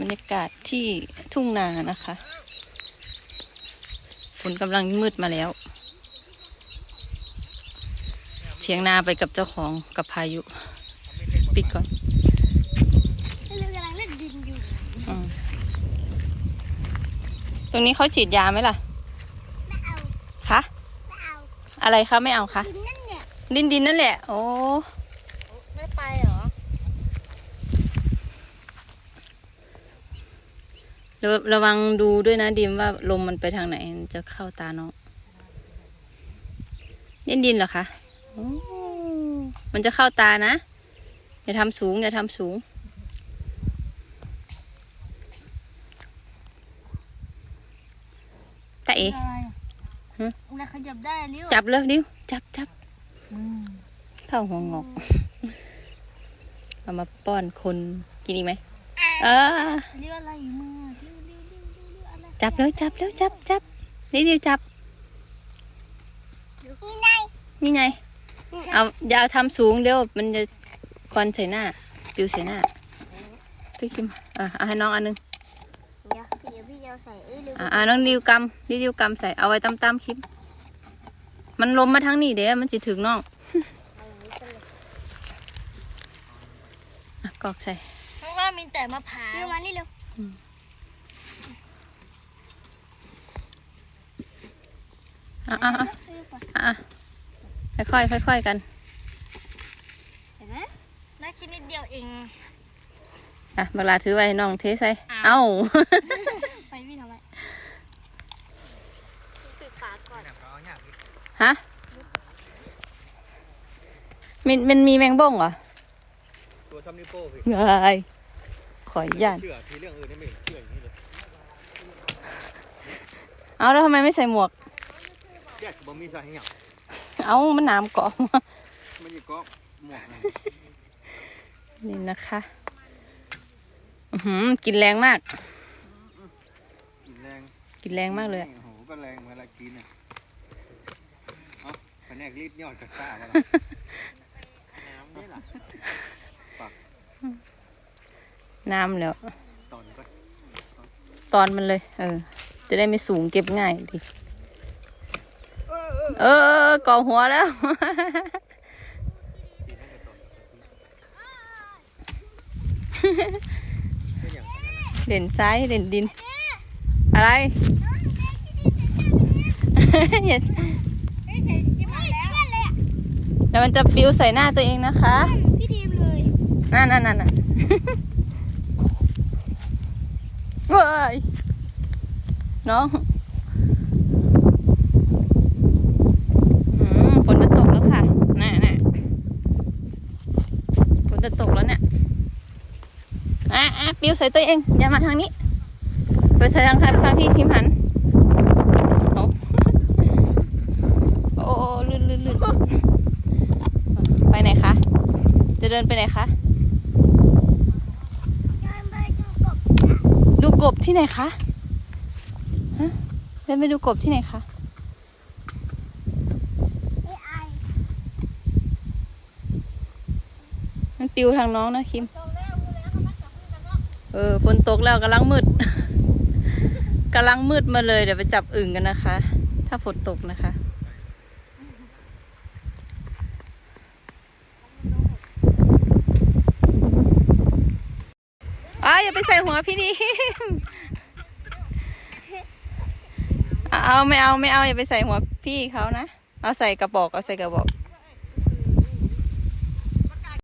บรรยากาศที่ทุ่งนานะคะฝนกำลังมืดมาแล้วเถียงนาไปกับเจ้าของกับพายุ ปิดก่อนเรากำลังเล่นดินอยู่อมตรงนี้เขาฉีดยาไหมล่ะ ไม่เอา คะ ไม่เอา อะไรคะ ไม่เอาคะ ดินนั่นเนี่ยดินดินนั่นแหละ โอ้ ไม่ไปเหรอ ระระวังดูด้วยนะดิมว่าลมมันไปทางไหนมันจะเข้าตาน้องดินดินเหรอคะโอ้มันจะเข้าตานะ อย่าทำสูง อย่าทำสูงแต่เออะไรฮะมันขยับได้นิ้วจับเลยดิวจับจับอืมเข้าหัวงอก เอามาป้อนคนกินอีกไหม เออเรียกอะไรอยู่มือ จับเลยจับเร็วจับจับนี่ดิวจับ นี่ไงนี่ไง เอาอย่าเอาทำสูงเดี๋ยวมันจะควันใส่หน้า ปิวใส่หน้าพี่คิมเออเอาให้น้องอันหนึงเดี๋ยวเดี๋ยวพี่เอาใส่เอ้ยเร็วอะอ่าน้องดิวกำนี่ดิวกำใส่เอาไว้ตามตามๆคิมมันลมมาทั้งนี้เดี๋ยวมันจะถึงน้องอะกรอกใส่ เพราะว่ามีแต่มะพร้าวเร็วมานี่เร็วอ่ะอะอะอะค่อยๆค่อยๆกัน เห็นไหมน่ากินนิดเดียวเอง อะเวลาถือไว้ให้น้องเทใส่อ้าวเอ้า ไปพี่ทำไมปิดฝาก่อน ฮะ มันมันมีแมงบ้งเหรอ ตัวซ้ำนิ้วโป้งพี่เอ้ยขออนุญาตเชื่อทีเรื่องอื่นนี่ไม่เห็นเชื่ออย่างนี้เลย เอาแล้วทำไมไม่ใส่หมวก แยกบ่มีสาเหตุเอามันหนามเกาะมันอยู่ก็หมวกนะนี่นะคะอื้อหือกินแรงมาก กินแรง กินแรงมากเลยอะโอ้โหก็แรงเวลากินเนี่ยเอ้าแผนกรีดยอดกระซ่ามาละน้ำนี่ล่ะน้ำแล้ว ตอนก็ตอนมันเลย เออ จะได้ไม่สูงเก็บง่ายดี เออก่อหัวแล้ว เด่นซ้ายเด่นดิน อะไรแล้วมันจะปิวใส่หน้าตัวเองนะคะพี่ดีมเลยนั่นนั่นนั่นเว้ยน้องอืมฝนจะตกแล้วค่ะน่ะน่ะฝนจะตกแล้วเนี่ยอะอะ ปิวใส่ตัวเองอย่ามาทางนี้ไปใส่ทางทางทางที่คิมหันโอ้โอลื่นลื่นลื่นไปไหนคะ จะเดินไปไหนคะดูกบที่ไหนคะฮะเดินไปดูกบที่ไหนคะมันปิวทางน้องนะคิม เออฝนตกแล้วกำลังมืดกำลังมืดมาเลยเดี๋ยวไปจับอึ่งกันนะคะ ถ้าฝนตกนะคะ อ้าวอย่าไปใส่หัวพี่ดิมเอาไม่เอาไม่เอาอย่าไปใส่หัวพี่เขานะ เอาใส่กระบอกเอาใส่กระบอก